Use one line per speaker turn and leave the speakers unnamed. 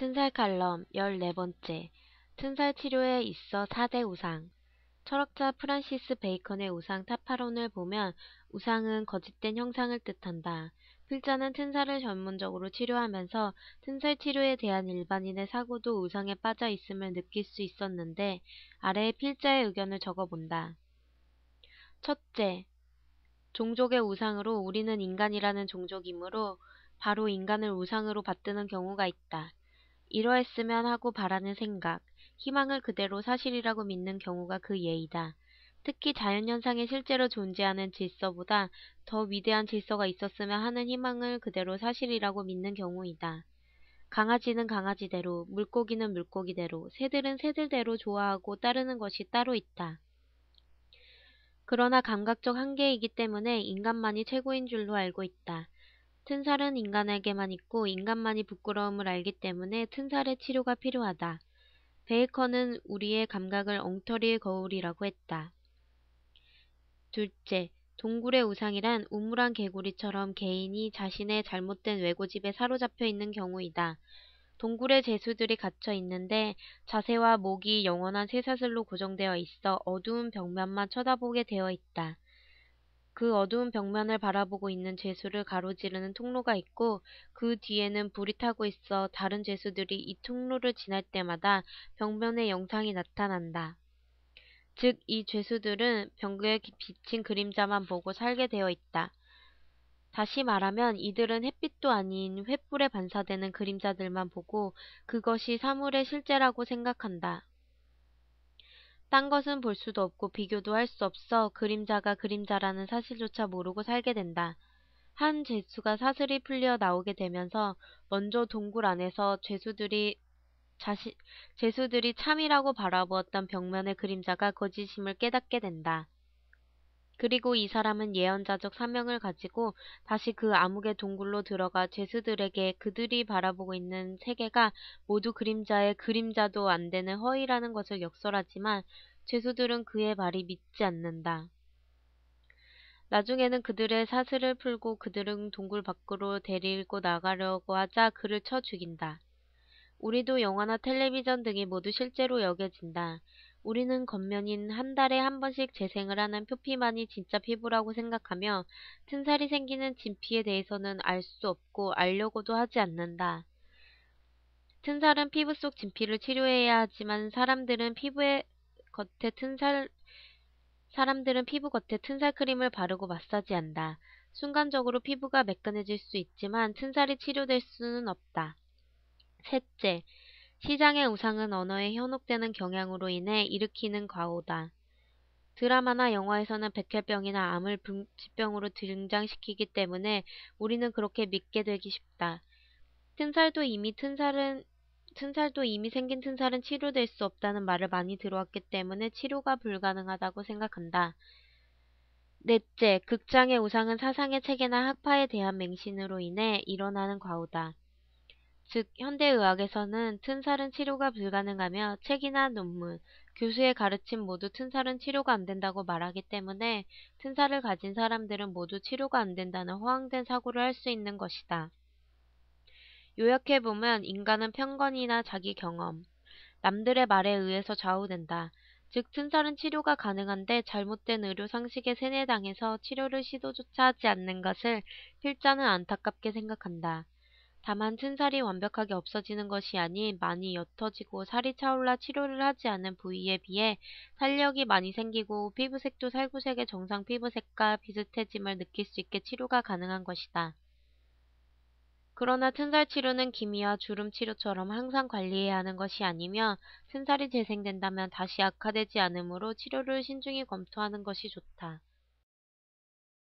튼살 칼럼 14번째 튼살 치료에 있어 4대 우상 철학자 프란시스 베이컨의 우상 타파론을 보면 우상은 거짓된 형상을 뜻한다. 필자는 튼살을 전문적으로 치료하면서 튼살 치료에 대한 일반인의 사고도 우상에 빠져 있음을 느낄 수 있었는데 아래에 필자의 의견을 적어본다. 첫째, 종족의 우상으로 우리는 인간이라는 종족이므로 바로 인간을 우상으로 받드는 경우가 있다. 이러했으면 하고 바라는 생각, 희망을 그대로 사실이라고 믿는 경우가 그 예이다. 특히 자연현상에 실제로 존재하는 질서보다 더 위대한 질서가 있었으면 하는 희망을 그대로 사실이라고 믿는 경우이다. 강아지는 강아지대로, 물고기는 물고기대로, 새들은 새들대로 좋아하고 따르는 것이 따로 있다. 그러나 감각적 한계이기 때문에 인간만이 최고인 줄로 알고 있다. 튼살은 인간에게만 있고 인간만이 부끄러움을 알기 때문에 튼살의 치료가 필요하다. 베이컨은 우리의 감각을 엉터리의 거울이라고 했다. 둘째, 동굴의 우상이란 우물한 개구리처럼 개인이 자신의 잘못된 외고집에 사로잡혀 있는 경우이다. 동굴의 제수들이 갇혀 있는데 자세와 목이 영원한 쇠사슬로 고정되어 있어 어두운 벽면만 쳐다보게 되어 있다. 그 어두운 벽면을 바라보고 있는 죄수를 가로지르는 통로가 있고 그 뒤에는 불이 타고 있어 다른 죄수들이 이 통로를 지날 때마다 벽면에 영상이 나타난다. 즉, 이 죄수들은 벽에 비친 그림자만 보고 살게 되어 있다. 다시 말하면 이들은 햇빛도 아닌 횃불에 반사되는 그림자들만 보고 그것이 사물의 실제라고 생각한다. 딴 것은 볼 수도 없고 비교도 할 수 없어 그림자가 그림자라는 사실조차 모르고 살게 된다. 한 죄수가 사슬이 풀려 나오게 되면서 먼저 동굴 안에서 죄수들이 자신, 죄수들이 참이라고 바라보았던 벽면의 그림자가 거짓임을 깨닫게 된다. 그리고 이 사람은 예언자적 사명을 가지고 다시 그 암흑의 동굴로 들어가 죄수들에게 그들이 바라보고 있는 세계가 모두 그림자의 그림자도 안 되는 허위라는 것을 역설하지만 죄수들은 그의 말이 믿지 않는다. 나중에는 그들의 사슬을 풀고 그들은 동굴 밖으로 데리고 나가려고 하자 그를 쳐 죽인다. 우리도 영화나 텔레비전 등이 모두 실제로 여겨진다. 우리는 겉면인 한 달에 한 번씩 재생을 하는 표피만이 진짜 피부라고 생각하며 튼살이 생기는 진피에 대해서는 알 수 없고 알려고도 하지 않는다. 튼살은 피부 속 진피를 치료해야 하지만 사람들은 피부의 겉에 튼살 사람들은 피부 겉에 튼살 크림을 바르고 마사지한다. 순간적으로 피부가 매끈해질 수 있지만 튼살이 치료될 수는 없다. 셋째, 시장의 우상은 언어에 현혹되는 경향으로 인해 일으키는 과오다. 드라마나 영화에서는 백혈병이나 암을 불치병으로 등장시키기 때문에 우리는 그렇게 믿게 되기 쉽다. 튼살도 이미 튼살은 튼살도 이미 생긴 튼살은 치료될 수 없다는 말을 많이 들어왔기 때문에 치료가 불가능하다고 생각한다. 넷째, 극장의 우상은 사상의 체계나 학파에 대한 맹신으로 인해 일어나는 과오다. 즉 현대의학에서는 튼살은 치료가 불가능하며 책이나 논문, 교수의 가르침 모두 튼살은 치료가 안 된다고 말하기 때문에 튼살을 가진 사람들은 모두 치료가 안 된다는 허황된 사고를 할 수 있는 것이다. 요약해보면 인간은 편견이나 자기 경험, 남들의 말에 의해서 좌우된다. 즉 튼살은 치료가 가능한데 잘못된 의료 상식에 세뇌당해서 치료를 시도조차 하지 않는 것을 필자는 안타깝게 생각한다. 다만 튼살이 완벽하게 없어지는 것이 아닌 많이 옅어지고 살이 차올라 치료를 하지 않은 부위에 비해 탄력이 많이 생기고 피부색도 살구색의 정상 피부색과 비슷해짐을 느낄 수 있게 치료가 가능한 것이다. 그러나 튼살 치료는 기미와 주름 치료처럼 항상 관리해야 하는 것이 아니며 튼살이 재생된다면 다시 악화되지 않으므로 치료를 신중히 검토하는 것이 좋다.